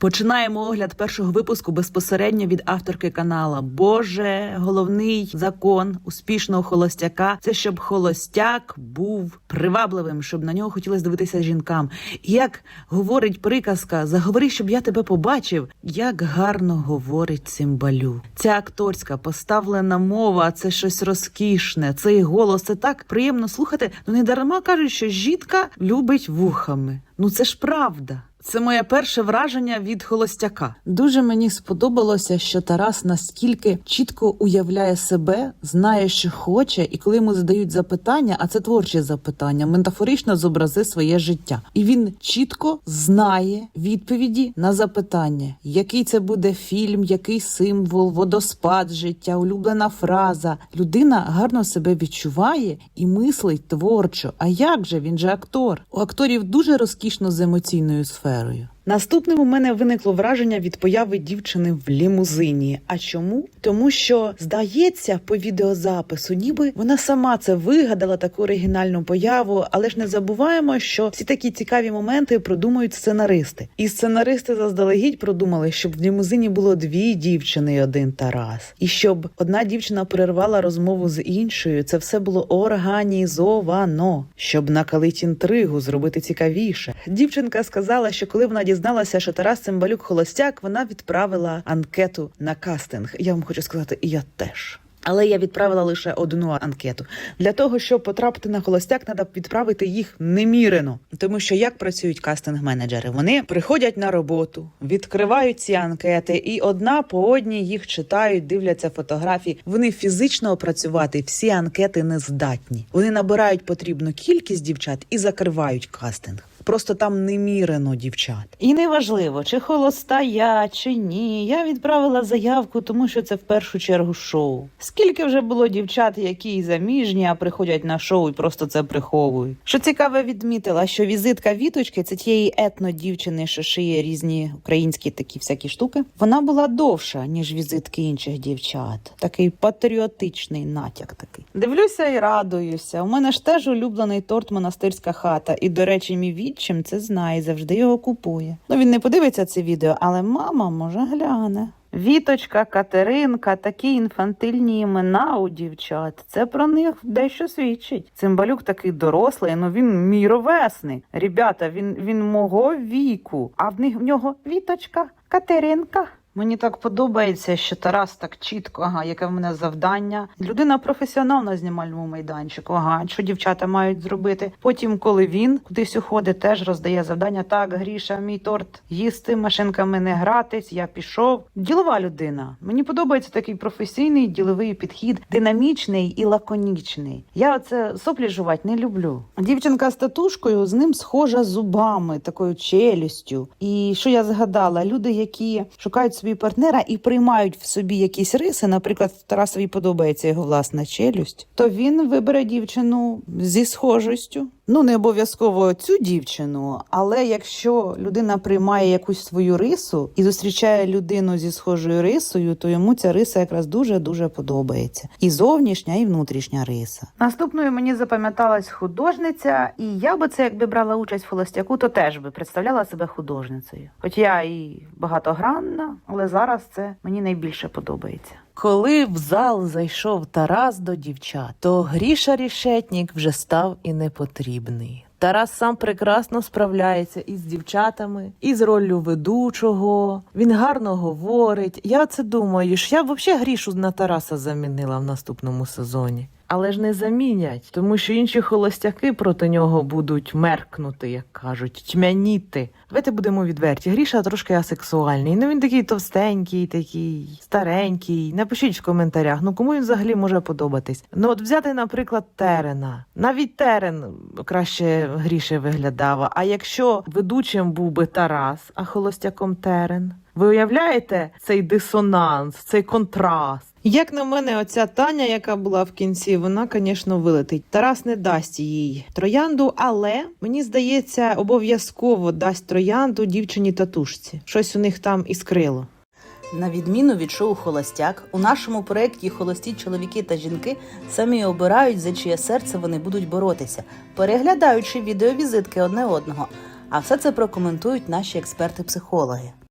Починаємо огляд першого випуску безпосередньо від авторки канала. Боже, головний закон успішного холостяка це щоб холостяк був привабливим, щоб на нього хотілося дивитися жінкам. Як говорить приказка, заговори, щоб я тебе побачив. Як гарно говорить цимбалю. Ця акторська поставлена мова, це щось розкішне. Цей голос це так приємно слухати. Ну не дарма кажуть, що жінка любить вухами. Ну це ж правда. Це моє перше враження від холостяка. Дуже мені сподобалося, що Тарас настільки чітко уявляє себе, знає, що хоче, і коли йому задають запитання, а це творчі запитання, метафорично зобрази своє життя. І він чітко знає відповіді на запитання, який це буде фільм, який символ, водоспад життя, улюблена фраза. Людина гарно себе відчуває і мислить творчо. А як же він же актор? У акторів дуже розкішно з емоційною сферою. area Наступним у мене виникло враження від появи дівчини в лімузині. А чому? Тому що здається, по відеозапису, ніби вона сама це вигадала таку оригінальну появу, але ж не забуваємо, що всі такі цікаві моменти продумують сценаристи. І сценаристи заздалегідь продумали, щоб в лімузині було дві дівчини і один Тарас, і щоб одна дівчина перервала розмову з іншою. Це все було організовано, щоб накалить інтригу, зробити цікавіше. Дівчинка сказала, що коли вона дізналася, що Тарас Цимбалюк холостяк, вона відправила анкету на кастинг. Я вам хочу сказати, і я теж. Але я відправила лише одну анкету. Для того, щоб потрапити на холостяк, треба відправити їх немірено. Тому що як працюють кастинг-менеджери? Вони приходять на роботу, відкривають ці анкети, і одна по одній їх читають, дивляться фотографії. Вони фізично опрацювати всі анкети не здатні. Вони набирають потрібну кількість дівчат і закривають кастинг. Просто там немірено дівчат. І неважливо, чи холоста я, чи ні. Я відправила заявку, тому що це в першу чергу шоу. Скільки вже було дівчат, які і заміжні, а приходять на шоу і просто це приховують. Що цікаве, відмітила, що візитка віточки це тієї етно дівчини, що шиє різні українські такі всякі штуки. Вона була довша ніж візитки інших дівчат. Такий патріотичний натяк. Такий дивлюся і радуюся. У мене ж теж улюблений торт монастирська хата. І, до речі, мій відчим це знає, завжди його купує. Ну він не подивиться це відео, але мама може гляне. Віточка, Катеринка, такі інфантильні імена у дівчат. Це про них дещо свідчить. Цимбалюк такий дорослий, ну він мій ровесник. Ребята, він, він мого віку. А в них в нього Віточка, Катеринка. Мені так подобається, що Тарас так чітко, ага, яке в мене завдання. Людина професіонал на знімальному майданчику. Ага, що дівчата мають зробити. Потім, коли він кудись уходить, теж роздає завдання. Так, Гріша, мій торт їсти, машинками не гратись. Я пішов. Ділова людина. Мені подобається такий професійний діловий підхід, динамічний і лаконічний. Я оце соплі жувати не люблю. Дівчинка з татушкою з ним схожа зубами, такою челюстю. І що я згадала, люди, які шукають собі партнера і приймають в собі якісь риси, наприклад, Тарасові подобається його власна челюсть, то він вибере дівчину зі схожістю. Ну, не обов'язково цю дівчину, але якщо людина приймає якусь свою рису і зустрічає людину зі схожою рисою, то йому ця риса якраз дуже дуже подобається. І зовнішня, і внутрішня риса. Наступною мені запам'яталась художниця, і я би це, якби брала участь в холостяку, то теж би представляла себе художницею. Хоч я і багатогранна, але зараз це мені найбільше подобається. Коли в зал зайшов Тарас до дівчат, то Гріша Рішетнік вже став і непотрібний. Тарас сам прекрасно справляється із дівчатами, і з роллю ведучого. Він гарно говорить. Я це думаю, що я взагалі Грішу на Тараса замінила в наступному сезоні. Але ж не замінять, тому що інші холостяки проти нього будуть меркнути, як кажуть, тьмяніти. Давайте будемо відверті. Гріша трошки асексуальний. Ну він такий товстенький, такий старенький. Напишіть в коментарях, ну кому він взагалі може подобатись. Ну от взяти, наприклад, Терена. Навіть Терен краще гріше виглядав. А якщо ведучим був би Тарас, а холостяком Терен. Ви уявляєте цей дисонанс, цей контраст? Як на мене, оця Таня, яка була в кінці, вона, звісно, вилетить. Тарас не дасть їй троянду, але мені здається, обов'язково дасть троянду дівчині татушці. Щось у них там іскрило. На відміну від шоу Холостяк, у нашому проєкті холості чоловіки та жінки самі обирають, за чиє серце вони будуть боротися, переглядаючи відеовізитки одне одного. А все це прокоментують наші експерти-психологи.